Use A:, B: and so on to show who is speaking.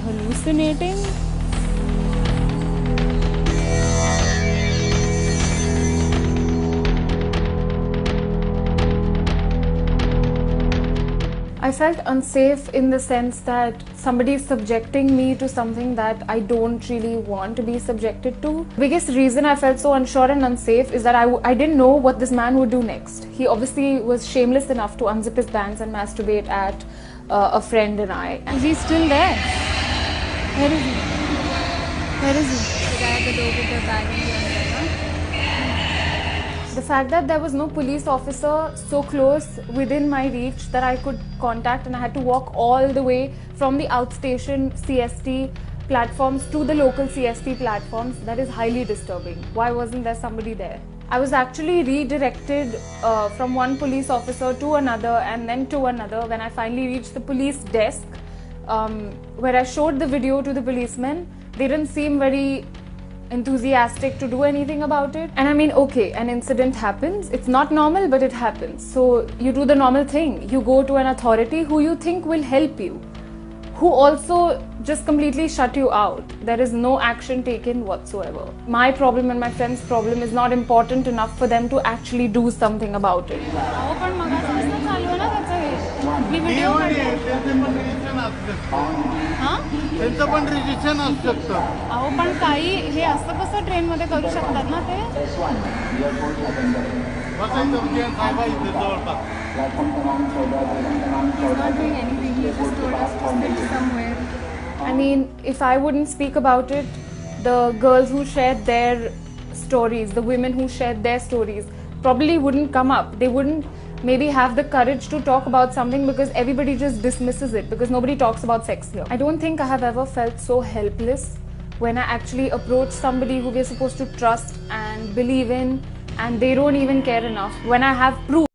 A: hallucinating? I felt unsafe in the sense that somebody is subjecting me to something that I don't really want to be subjected to. Biggest reason I felt so unsure and unsafe is that I, w- I didn't know what this man would do next. He obviously was shameless enough to unzip his pants and masturbate at uh, a friend and I. Is he still there? Where is he? Where is he?
B: The guy at the door with the bag. The
A: fact that there was no police officer so close within my reach that I could contact and I had to walk all the way from the outstation CST platforms to the local CST platforms, that is highly disturbing. Why wasn't there somebody there? I was actually redirected uh, from one police officer to another and then to another when I finally reached the police desk um, where I showed the video to the policemen. They didn't seem very enthusiastic to do anything about it. And I mean, okay, an incident happens. It's not normal, but it happens. So you do the normal thing. You go to an authority who you think will help you, who also just completely shut you out. There is no action taken whatsoever. My problem and my friend's problem is not important enough for them to actually do something about it.
B: त्याचं हे
C: पण rejection असू शकतं
B: हां
C: त्यांचं पण rejection असू शकतं
B: अहो पण काही हे असं कसं ट्रेनमध्ये करू शकतात ना ते
C: बसायचं म्हणजे साहेबा इथे जवळपास
B: not doing anything. He just told us to sit somewhere.
A: I mean, if I wouldn't speak about it, the girls who shared their stories, the women who shared their stories, probably wouldn't come up. They wouldn't maybe have the courage to talk about something because everybody just dismisses it because nobody talks about sex here. I don't think I have ever felt so helpless when I actually approach somebody who we're supposed to trust and believe in and they don't even care enough. When I have proof